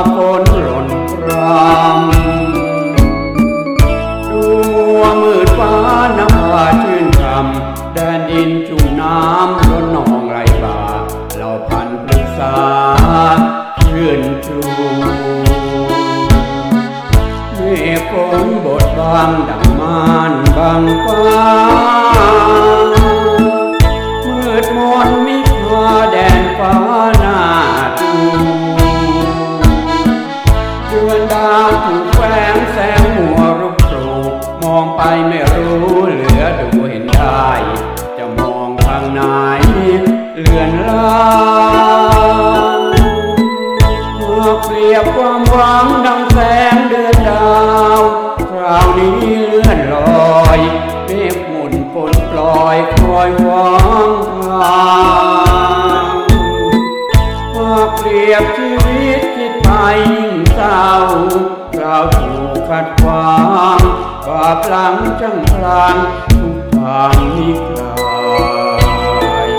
আপন องไปไม่รู้เหลือดูเห็นได้ จะมองทางไหนเลือนลางเมื่อเปรียบความหวังดังแสงเดือนดาวคราวนี้เลื่อนลอยเมฆหมุนฝนปล่อยคอยหวังทางเมื่อเปรียบ วิตคิดไปยิ่งเศร้าเราถูกขัดขวางบาปหลังจังพลางทุกทางมีกลาย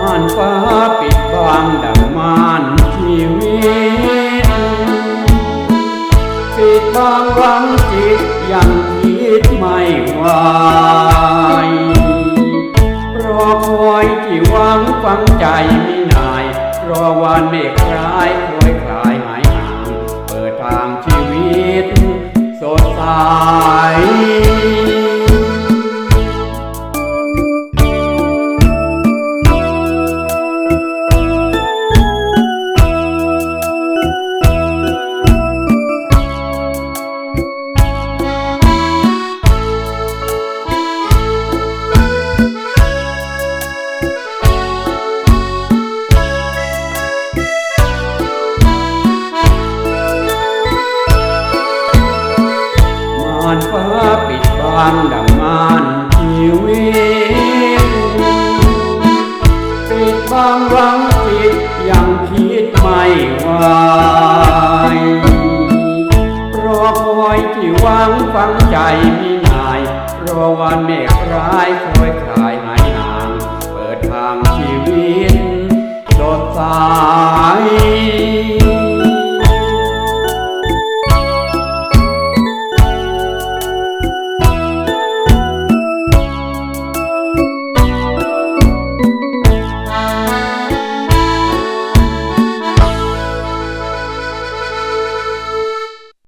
ม่านฟ้าปิดบังดังม่านชีวิตปิดบังวังจิตยังคิดไม่ไหวรอคอยที่หวังฟังใจม่ รอวันเมฆคลายคล้อยคลาย ม่านฟ้าปิดบังดังม่านชีวิต ปิดบังหวังจิตยังคิดไม่ไหวรอคอยที่หวังฟังใจมีนาย รอวันเมฆร้ายคอยคลายหายห่าง เปิดทางชีวิตสดใส